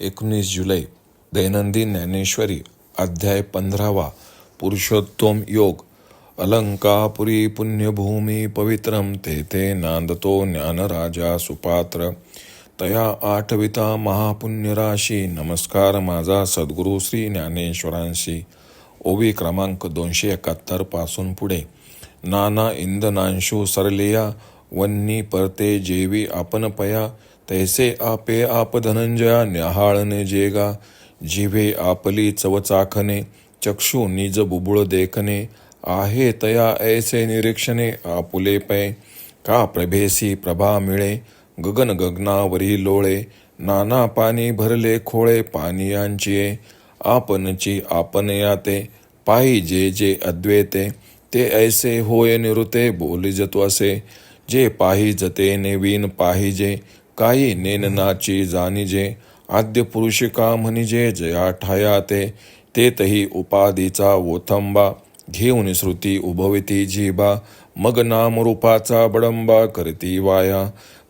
एकोणीस जुलै दैनंदिन ज्ञानेश्वरी अध्याय पंधरावा पुरुषोत्तम योग अलंकापुरी पुण्यभूमी पवित्रम तेथे नांदतो ज्ञानराजा सुपात्र तया आठविता महापुण्यराशी नमस्कार माझा सद्गुरू श्री ज्ञानेश्वरांशी ओवी क्रमांक दोनशे एकाहत्तरपासून पुढे नाना इंदनांशू सरलिया वन्नी परते जेवी आपण पया तैसे आपे आप धनंजया न्याहाळणे जेगा जिभे आपली चवचाखणे चक्षु निज बुबुळ देखणे आहे तया ऐसे निरीक्षणे आपुले पै का प्रभेसी प्रभा मिळे गगन गगनावरी लोळे नाना पाणी भरले खोळे पानियांची आपणची आपण याते पायी जे जे अद्वैते ते ऐसे होय निरुते बोलिजतो असे जे पाहिजते नेवीन पाहिजे काही नेननाची जाणिजे आद्य पुरुषिका म्हणजे जया ठाया ते तेतही उपाधीचा ओथंबा घेऊन श्रुती उभविती जीबा मग नामरूपाचा बडंबा करती वाया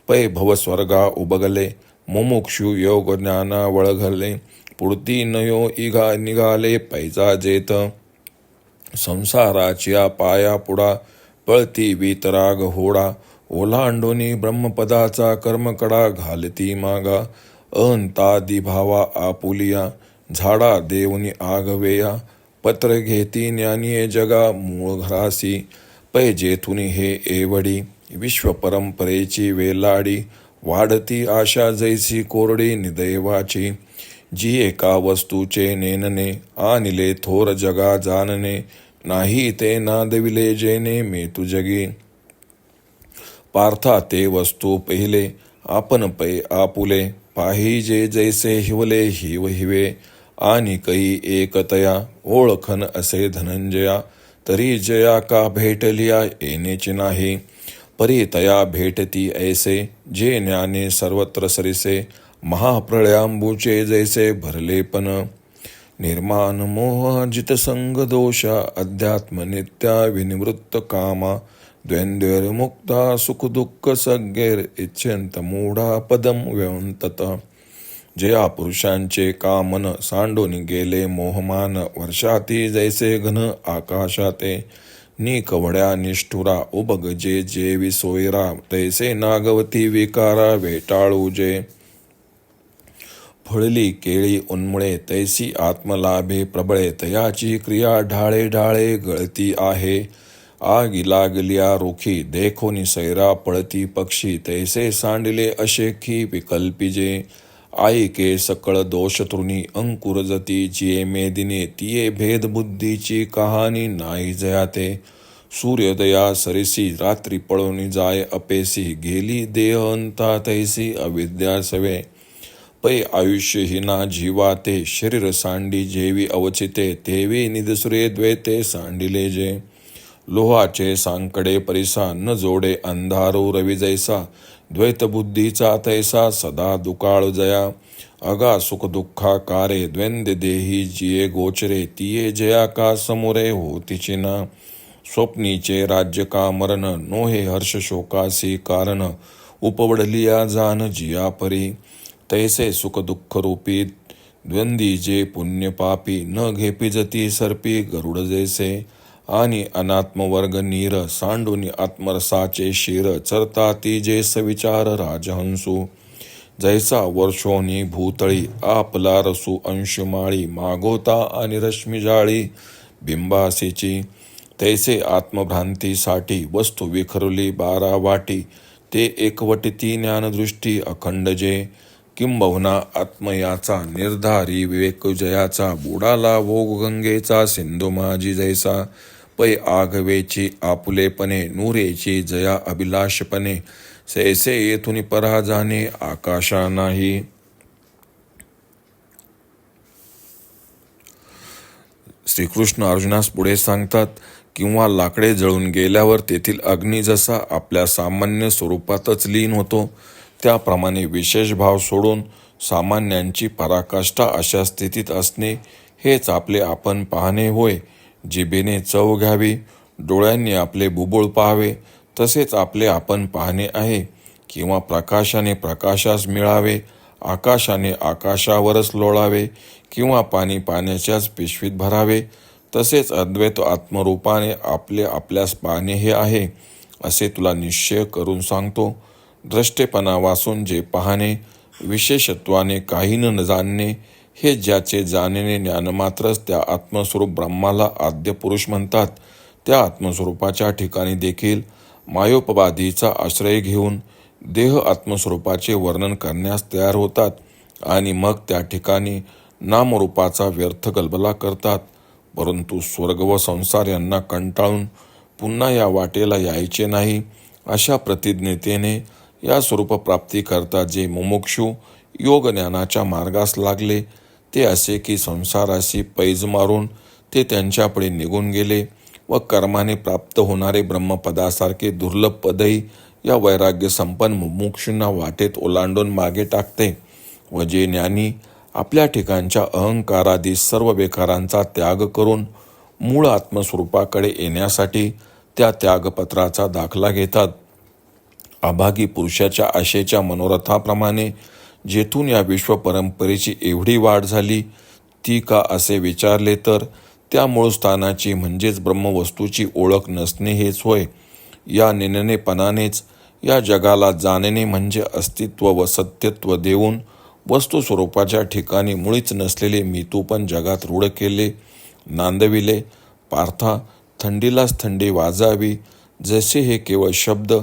पै भवस्वर्गा उबगले मुमुक्षु योग ज्ञाना वळघले पुढती नयो इगा निघाले पैजा जेत संसाराच्या पाया पुढा पळती वितराग होडा ओलांडोनी ब्रह्मपदाचा कर्मकडा घालती मागा अंता भावा आपुलिया झाडा देवनी आगवेया पत्र घेती ज्ञानीये जगा मूळ घरासी पै जेथुनी हे एवडी विश्व परंपरेची वेलाडी वाढती आशा जैसी कोरडी निदैवाची जी एका वस्तूचे नेनने आणिले थोर जगा जानने नाही ते नादविले जेने मे तू जगी पार्था ते वस्तू पहिले आपण पै आपुले पाहिजे जैसे हिवले हिव हिवे आणि कई एकतया ओळखन असे धनंजया तरी जया का भेटलिया येणेची नाही. परितया भेटती ऐसे जे ज्ञाने सर्वत्र सरिसे महाप्रळयांबूचे जैसे भरलेपण निर्माण मोह जितसंग दोष अध्यात्म नित्या विनिवृत्त कामा द्वंद्वैर्मुक्ता सुख दुःख सगैर जया पुरुषांचे कामन सांडून गेले मोहमान वर्षाती जैसे घन आकाशाते नि कवड्या निष्ठुरा उबग जे जे विसोयरा तैसे नागवती विकारा वेटाळू जे फळली केळी उन्मळे तैसी आत्मलाभे प्रबळे तयाची क्रिया ढाळे ढाळे गळती आहे आगी लागलिया रोखी देखोनी सैरा पळती पक्षी तैसे सांडले अशेखी विकल्पिजे आईके सकळ दोष तृणी अंकुर जती जिये मेदिने तिये भेद बुद्धीची कहाणी नाही जयाते सूर्योदया सरिसी रात्री पळवणी जाय अपेसी गेली देह अंता तैसी अविद्या सवे. पै आयुष्य हिना जीवाते शरीर सांडी जेवी अवचिते तेवी निदसुरे द्वैते सांडिले जे. लोहाचे सांकडे परिसा न जोडे अंधारो रवी जैसा द्वैत बुद्धीचा तैसा सदा दुकाळ जया. अगा सुख दुःखाकारे द्वंद्व देही जिये गोचरे तिये जया का समोरे हो तिचिना स्वप्नीचे राज्य का मरण नोहे हर्ष शोकासी कारण. उपवडलिया जान जिया परी. तैसे सुख दुःख रूपी द्वंदी जे पुण्य पापी न घेपिजती सर्पी गरुड जैसे. आणि अनात्मवर्ग नीर सांडून आत्मरसाचे शिर चरता ती जे सविचार राजहंसू. जैसा वर्षोनी भूतळी आपला रसू अंशुमाळी मागोता आणि रश्मीजाळी बिंबासीची. तैसे आत्मभ्रांतीसाठी वस्तू विखरली बारा वाटी. ते एकवटती ज्ञानदृष्टी अखंड जे. किंबहुना आत्मयाचा निर्धारी विवेकजयाचा बुडाला वोग गंगेचा सिंधू माझी जैसा. पै आघवेची आपुलेपणे नूरेची जया अभिलाषपणे सैसे येथून परा जाणे आकाशा नाही श्रीकृष्ण अर्जुनास पुढे सांगतात किंवा लाकडे जळून गेल्यावर तेथील अग्नी जसा आपल्या सामान्य स्वरूपातच लीन होतो त्याप्रमाणे विशेष भाव सोडून सामान्यांची पराकाष्ठा अशा स्थितीत असणे हेच आपले आपण पाहणे होय. जिभेने चव घ्यावी डोळ्यांनी आपले बुबुळ पाहावे तसेच आपले आपण पाहणे आहे किंवा प्रकाशाने प्रकाशास मिळावे आकाशाने आकाशावरच लोळावे किंवा पाणी पाण्याच्याच पिशवीत भरावे तसेच अद्वैत आत्मरूपाने आपले आपल्यास पाहणे हे आहे असे तुला निश्चय करून सांगतो. द्रष्टेपणा वाचून जे पाहणे विशेषत्वाने काही न जाणणे हे ज्याचे जाणीने ज्ञानमात्रच त्या आत्मस्वरूप ब्रह्माला आद्य पुरुष म्हणतात त्या आत्मस्वरूपाच्या ठिकाणी देखील मायोपवादीचा आश्रय घेऊन देह आत्मस्वरूपाचे वर्णन करण्यास तयार होतात आणि मग त्या ठिकाणी नामरूपाचा व्यर्थ गलबला करतात. परंतु स्वर्ग व संसार यांना कंटाळून पुन्हा या वाटेला यायचे नाही अशा प्रतिज्ञतेने या स्वरूपप्राप्तीकरता जे मुमुक्षू योग ज्ञानाच्या मार्गास लागले ते असे की संसाराशी पैज मारून ते त्यांच्यापुढे निघून गेले व कर्माने प्राप्त होणारे ब्रह्मपदासारखे दुर्लभ पदही या वैराग्य संपन्न मुमुक्षूंना वाटेत ओलांडून मागे टाकते व जे ज्ञानी आपल्या ठिकाणच्या अहंकारादी सर्व बेकारांचा त्याग करून मूळ आत्मस्वरूपाकडे येण्यासाठी त्या त्यागपत्राचा दाखला घेतात. अभागी पुरुषाच्या आशेच्या मनोरथाप्रमाणे जेथून या विश्व परंपरेची एवढी वाढ झाली ती का असे विचारले तर त्या मूळ स्थानाची म्हणजेच ब्रह्मवस्तूची ओळख नसणे हेच होय. या निननेपणानेच या जगाला जाणणे म्हणजे अस्तित्व व सत्यत्व देऊन वस्तू स्वरूपाच्या ठिकाणी मुळीच नसलेले मितूपण जगात रूढ केले नांदविले पार्था थंडीलाच थंडी वाजावी जसे हे केवळ शब्द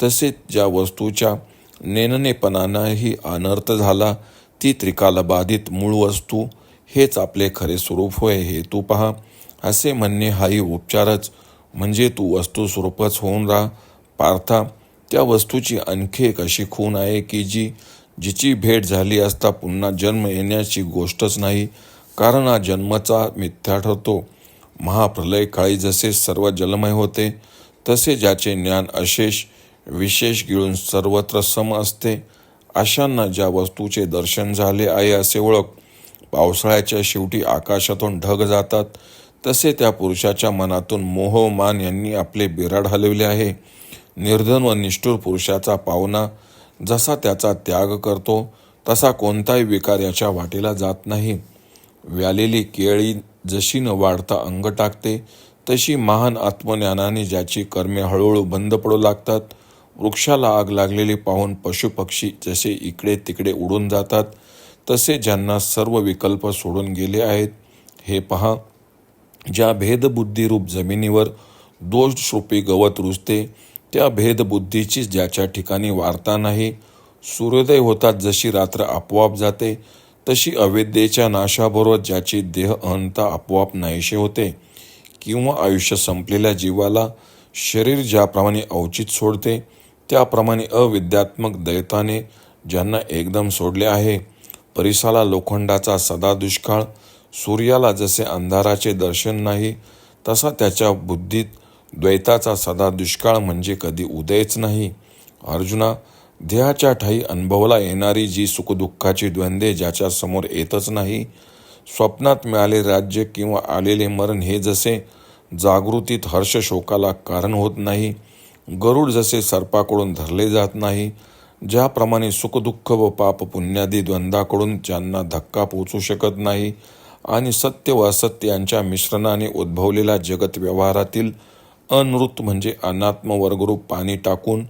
तसेच ज्या वस्तूच्या नेननेपणानंही अनर्थ झाला. ती त्रिकालबाधित मूळ वस्तू हेच आपले खरे स्वरूप होय हे तू पहा. असे म्हणणे हाही उपचारच. म्हणजे तू वस्तू स्वरूपच होऊन राहा. पार्था त्या वस्तूची आणखी एक अशी खूण आहे की जी जिची भेट झाली असता पुन्हा जन्म येण्याची गोष्टच नाही. कारण हा जन्मचा मिथ्या ठरतो महाप्रलय काळी जसे सर्व जलमय होते तसे ज्याचे ज्ञान अशेष विशेष गिळून सर्वत्र सम असते. अशांना ज्या वस्तूचे दर्शन झाले आहे असे ओळख पावसाळ्याच्या शेवटी आकाशातून ढग जातात. तसे त्या पुरुषाच्या मनातून मोह मान यांनी आपले बिराड हलवले आहे. निर्धन व निष्ठुर पुरुषाचा पावना जसा त्याचा त्याग करतो तसा कोणताही विकार याच्या वाटेला जात नाही. व्यालेली केळी जशी न वाढता अंग टाकते तशी महान आत्मज्ञानाने ज्याची कर्मे हळूहळू बंद पडू लागतात. वृक्षाला आग लागलेली पाहून पशुपक्षी जसे इकडे तिकडे उडून जातात तसे ज्यांना सर्व विकल्प सोडून गेले आहेत हे पहा. ज्या भेदबुद्धीरूप जमिनीवर दोषरूपी गवत रुजते त्या भेदबुद्धीची ज्याच्या ठिकाणी वार्ता नाही सूर्योदय होतात जशी रात्र आपोआप जाते तशी अविद्येच्या नाशाबरोबर ज्याची देह अहंता आपोआप नाहीशी होते किंवा आयुष्य संपलेल्या जीवाला शरीर ज्याप्रमाणे अवचित सोडते त्याप्रमाणे अविद्यात्मक दैताने ज्यांना एकदम सोडले आहे परिसाला लोखंडाचा सदा दुष्काळ सूर्याला जसे अंधाराचे दर्शन नाही तसा त्याच्या बुद्धीत द्वैताचा सदा दुष्काळ म्हणजे कधी उदयच नाही. अर्जुना देहाच्या ठाई अनुभवला येणारी जी सुखदुःखाची द्वंद्वे ज्याच्या समोर येतच नाही स्वप्नात मिळाले राज्य किंवा आलेले मरण हे जसे जागृतीत हर्ष शोकाला कारण होत नाही गरुड जसे सर्पाकडून धरले जात नाही ज्याप्रमाणे सुखदुःख व पाप पुण्यादी द्वंद्वाकडून ज्यांना धक्का पोचू शकत नाही आणि सत्य व असत्य यांच्या मिश्रणाने उद्भवलेला जगत व्यवहारातील अनृत म्हणजे अनात्म वर्गरूप पाणी टाकून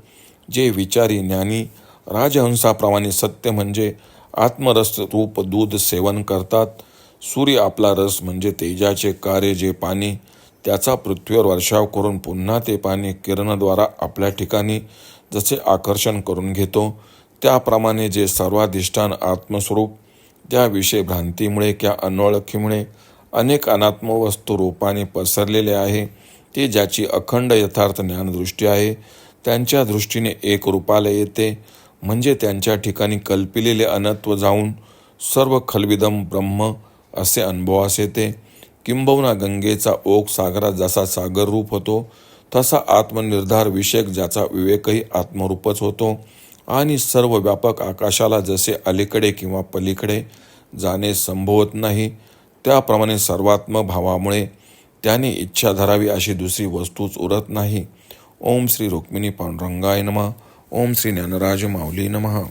जे विचारी ज्ञानी राजहंसाप्रमाणे सत्य म्हणजे आत्मरस रूप दूध सेवन करतात सूर्य आपला रस म्हणजे तेजाचे कार्य जे पाणी त्याचा पृथ्वीवर वर्षाव करून पुन्हा ते पाणी किरणद्वारा आपल्या ठिकाणी जसे आकर्षण करून घेतो त्याप्रमाणे जे सर्वाधिष्ठान आत्मस्वरूप त्याविषयी भ्रांतीमुळे किंवा अनोळखीमुळे अनेक अनात्म वस्तू रूपाने पसरलेले आहे ते ज्याची अखंड यथार्थ ज्ञानदृष्टी आहे त्यांच्या दृष्टीने एक रूपाला येते म्हणजे त्यांच्या ठिकाणी कल्पिलेले अनत्व जाऊन सर्व खलविदम ब्रह्म असे अनुभवास येते. किंबहुना गंगेचा ओघ सागरात जसा सागर रूप होतो तसा आत्मनिर्धार विषयक ज्याचा विवेकही आत्मरूपच होतो. आणि सर्व व्यापक आकाशाला जसे अलीकडे किंवा पलीकडे जाणे संभवत नाही त्याप्रमाणे सर्वात्म भावामुळे त्याने इच्छा धरावी अशी दुसरी वस्तूच उरत नाही. ओम श्री रुक्मिणी पांडुरंगाय नमः. ओम श्री ज्ञानराज माऊली नमः.